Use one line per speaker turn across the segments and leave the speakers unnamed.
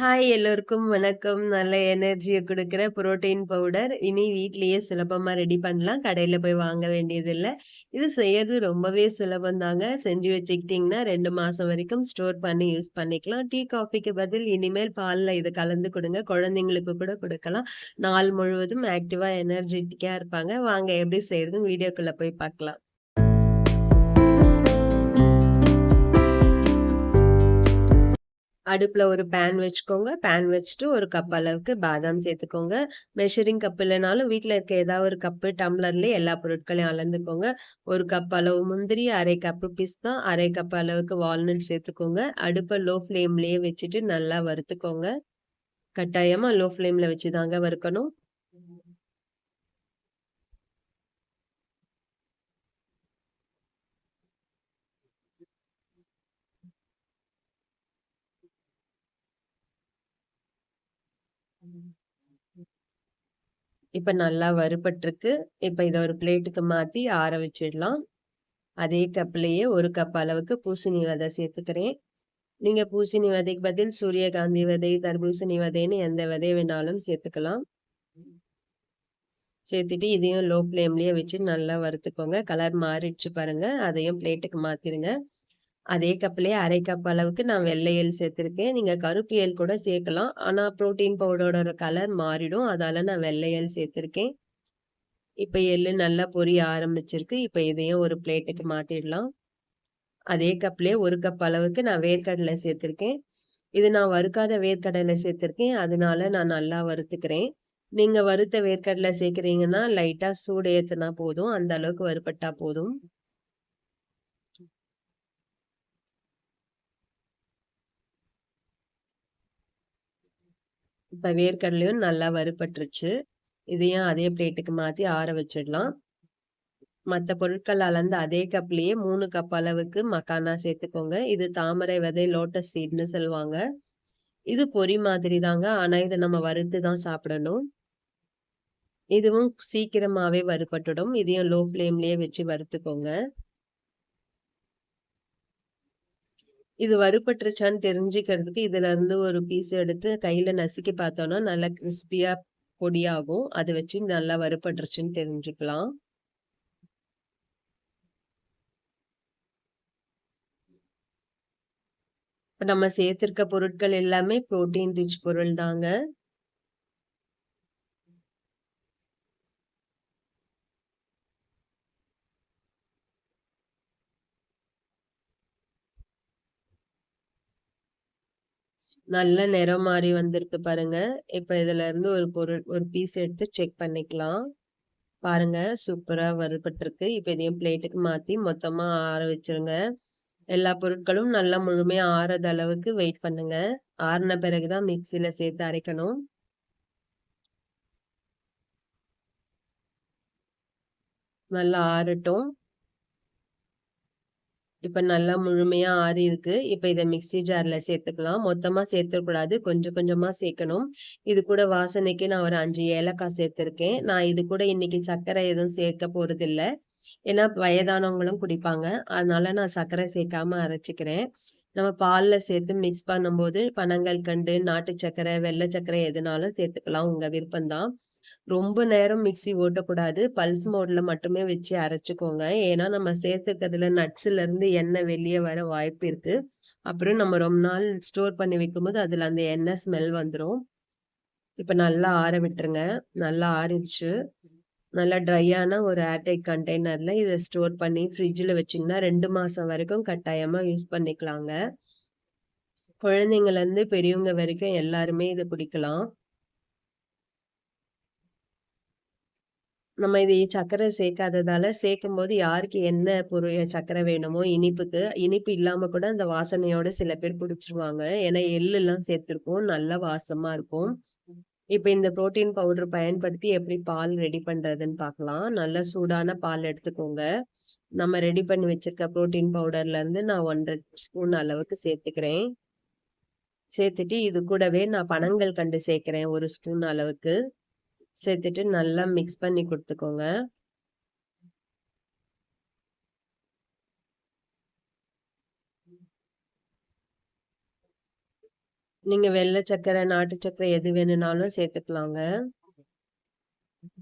Hi எல்லோருக்கும் வணக்கம். நல்ல எனர்ஜியை கொடுக்குற புரோட்டீன் பவுடர். இனி வீட்லேயே சுலபமாக ரெடி பண்ணலாம். கடையில் போய் வாங்க வேண்டியதில்லை இது செய்யறது ரொம்பவே சுலபம் தாங்க. செஞ்சு வச்சுக்கிட்டிங்கன்னா ரெண்டு மாதம் வரைக்கும் ஸ்டோர் பண்ணி யூஸ் பண்ணிக்கலாம். டீ, காஃபிக்கு பதில் இனிமேல் பாலில் இதை கலந்து கொடுங்க குழந்தைங்களுக்கு கூட கொடுக்கலாம் நாள் முழுவதும் ஆக்டிவாக எனர்ஜெட்டிக்காக இருப்பாங்க. வாங்க எப்படி செய்றதுன்னு வீடியோக்குள்ளே போய் பார்க்கலாம். அடுப்பில் ஒரு பேன் வச்சுக்கோங்க. பேன் வச்சுட்டு ஒரு கப் அளவுக்கு பாதாம் சேர்த்துக்கோங்க. மெஷரிங் கப் இல்லைனாலும் வீட்டில் இருக்க ஏதாவது ஒரு கப்பு, டம்ளர்லேயே எல்லா பொருட்களையும் அளந்துக்கோங்க. ஒரு கப் அளவு முந்திரி, அரை கப்பு பிஸ்தா, அரை கப் அளவுக்கு வால்நட் சேர்த்துக்கோங்க. அடுப்பை லோ ஃப்ளேம்லேயே வச்சுட்டு நல்லா வறுத்துக்கோங்க. கட்டாயமாக லோ ஃப்ளேமில் வச்சு தாங்க வறுக்கணும். இப்ப நல்லா வறுபட்டிருக்கு இப்ப இதை ஒரு பிளேட்டுக்கு மாத்தி ஆற வச்சிடலாம். அதே கப்லயே ஒரு கப் அளவுக்கு பூசணி விதை சேர்த்துக்கிறேன். நீங்க பூசணி விதைக்கு பதில் சூரியகாந்தி விதை, தர்பூசணி விதைன்னு எந்த விதை வேணாலும் சேர்த்துக்கலாம். சேர்த்துட்டு இதையும் லோ ஃப்ளேம்லயே வச்சு நல்லா வறுத்துக்கோங்க. கலர் மாறிடுச்சு பாருங்க. அதையும் பிளேட்டுக்கு மாத்திருங்க. அதே கப்லேயே அரை கப் அளவுக்கு நான் வெள்ளை எல் சேர்த்துருக்கேன் நீங்கள் கருப்பு எல் கூட சேர்க்கலாம். ஆனால் புரோட்டீன் பவுடரோட கலர் மாறிடும். அதால் நான் வெள்ளை எல் சேர்த்துருக்கேன் இப்போ எள்ளு நல்லா பொரிய ஆரம்பிச்சிருக்கு. இப்போ இதையும் ஒரு பிளேட்டுக்கு மாற்றிடலாம் அதே கப்லேயே ஒரு கப் அளவுக்கு நான் வேர்க்கடலை சேர்த்துருக்கேன் இது நான் வறுக்காத வேர்க்கடலை சேர்த்துருக்கேன் அதனால நான் நல்லா வறுத்துக்கிறேன். நீங்கள் வறுத்த வேர்க்கடலை சேர்க்குறீங்கன்னா லைட்டாக சூடு ஏற்றுனா போதும். அந்த அளவுக்கு வறுப்பட்டா போதும். இப்போ வேர்க்கடலையும் நல்லா வறுபட்டுருச்சு. இதையும் அதே பிளேட்டுக்கு மாற்றி ஆற வச்சிடலாம். மற்ற பொருட்கள் அளந்து அதே கப்லேயே மூணு கப் அளவுக்கு மக்கானா சேர்த்துக்கோங்க. இது தாமரை விதை, லோட்டஸ் சீட்னு சொல்லுவாங்க. இது பொரி மாதிரி தாங்க. ஆனால் இதை நம்ம வறுத்து தான் சாப்பிடணும். இதுவும் சீக்கிரமாகவே வறுபட்டுடும். இதையும் லோ ஃப்ளேம்லேயே வச்சு வறுத்துக்கோங்க. இது வறுபட்டுருச்சான்னு தெரிஞ்சுக்கிறதுக்கு இதுல இருந்து ஒரு பீஸ் எடுத்து கையில நசுக்கி பார்த்தோம்னா, நல்லா கிறிஸ்பியா பொடியாகும். அதை வச்சு நல்லா வறுபட்டுருச்சுன்னு தெரிஞ்சுக்கலாம். இப்போ நம்ம சேர்த்திருக்க பொருட்கள் எல்லாமே புரோட்டீன் ரிச் பொருள் தாங்க. நல்ல நிறம் மாறி வந்திருக்கு பாருங்க. இப்ப இதுல இருந்து ஒரு பொருள் ஒரு பீஸ் எடுத்து செக் பண்ணிக்கலாம். பாருங்க சூப்பரா வறுபட்டுருக்கு. இப்ப இதையும் பிளேட்டுக்கு மாத்தி மொத்தமா ஆற வச்சிருங்க எல்லா பொருட்களும் நல்லா முழுமையா ஆறது அளவுக்கு வெயிட் பண்ணுங்க. ஆறுன பிறகு தான் மிக்சியில் சேர்த்து அரைக்கணும். நல்லா ஆறட்டும். இப்போ நல்லா முழுமையா ஆறியிருக்கு. இப்போ இதை மிக்ஸி ஜாரில் சேர்த்துக்கலாம். மொத்தமாக சேர்த்துக்கூடாது கொஞ்சம் கொஞ்சமாக சேர்க்கணும். இது கூட வாசனைக்கு நான் ஒரு அஞ்சு ஏலக்காய் சேர்த்துருக்கேன் நான் இது கூட இன்னைக்கு சர்க்கரை எதுவும் சேர்க்க போறதில்ல. ஏன்னா வயதானவங்களும் குடிப்பாங்க. அதனால நான் சர்க்கரை சேர்க்காம அரைச்சிக்கிறேன் நம்ம பாலில் சேர்த்து மிக்ஸ் பண்ணும்போது பனங்கள் கண்டு நாட்டு சர்க்கரை, வெள்ளை சர்க்கரை எதுனாலும் சேர்த்துக்கலாம். உங்கள் விருப்பம் தான். ரொம்ப நேரம் மிக்சி ஓட்டக்கூடாது. பல்ஸ் மோட்ல மட்டுமே வச்சு அரைச்சிக்கோங்க ஏன்னா நம்ம சேர்த்துக்கிறதுல நட்ஸ்ல இருந்து எண்ணெய் வெளியே வர வாய்ப்பு இருக்கு. அப்புறம் நம்ம ரொம்ப நாள் ஸ்டோர் பண்ணி வைக்கும்போது அதுல அந்த எண்ணெய் ஸ்மெல் வந்துடும் இப்ப நல்லா ஆற விட்டுருங்க. நல்லா ஆறிடுச்சு. நல்லா ட்ரையான ஒரு ஏர்டைட் கண்டெய்னரில் இதை ஸ்டோர் பண்ணி ஃப்ரிட்ஜில் வச்சீங்கன்னா ரெண்டு மாதம் வரைக்கும் கட்டாயமாக யூஸ் பண்ணிக்கலாங்க. குழந்தைங்கள்லருந்து பெரியவங்க வரைக்கும் எல்லாருமே இதை குடிக்கலாம். நம்ம இது சர்க்கரை சேர்க்காததால சேர்க்கும்போது யாருக்கு என்ன பொருள் சர்க்கரை வேணுமோ இனிப்புக்கு, இனிப்பு இல்லாம கூட அந்த வாசனையோட சில பேர் பிடிச்சிருவாங்க ஏன்னா எள்ளுலாம் சேர்த்துருக்கும் நல்ல வாசமா இருக்கும். இப்போ இந்த புரோட்டீன் பவுடர் பயன்படுத்தி எப்படி பால் ரெடி பண்ணுறதுன்னு பார்க்கலாம். நல்ல சூடான பால் எடுத்துக்கோங்க. நம்ம ரெடி பண்ணி வச்சிருக்க புரோட்டீன் பவுடர்லேருந்து நான் 1 1/2 ஸ்பூன் அளவுக்கு சேர்த்துக்கிறேன். சேர்த்துட்டு இது கூடவே நான் பனங்கல்கண்டு சேர்க்கிறேன் 1 ஸ்பூன் அளவுக்கு. சேர்த்துட்டு நல்லா மிக்ஸ் பண்ணி கொடுத்துக்கோங்க நீங்க வெள்ளை சர்க்கரை, நாட்டு சக்கரை எது வேணும்னாலும் சேர்த்துக்கலாங்க.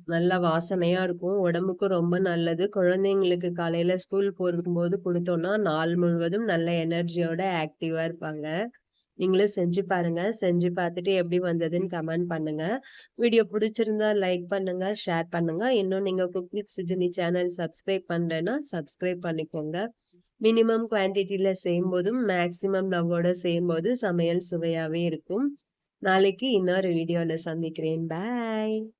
நல்ல வாசனையா இருக்கும். உடம்புக்கும் ரொம்ப நல்லது. குழந்தைங்களுக்கு காலையில ஸ்கூல் போகும்போது குடுத்தோம்னா, நாள் முழுவதும் நல்ல எனர்ஜியோட ஆக்டிவா இருப்பாங்க. நீங்களும் செஞ்சு பாருங்க. செஞ்சு பார்த்துட்டு எப்படி வந்ததுன்னு கமெண்ட் பண்ணுங்க. வீடியோ பிடிச்சிருந்தா லைக் பண்ணுங்க, ஷேர் பண்ணுங்க. இன்னும் நீங்க cook with Sujini channel subscribe பண்ணலன்னா, சப்ஸ்கிரைப் பண்ணிக்கோங்க. மினிமம் குவான்டிட்டில செய்யும்போதும், மேக்ஸிமம் லவ்வோட செய்யும்போது சமையல் சுவையாகவே இருக்கும். நாளைக்கு இன்னொரு வீடியோவில் சந்திக்கிறேன். பாய்.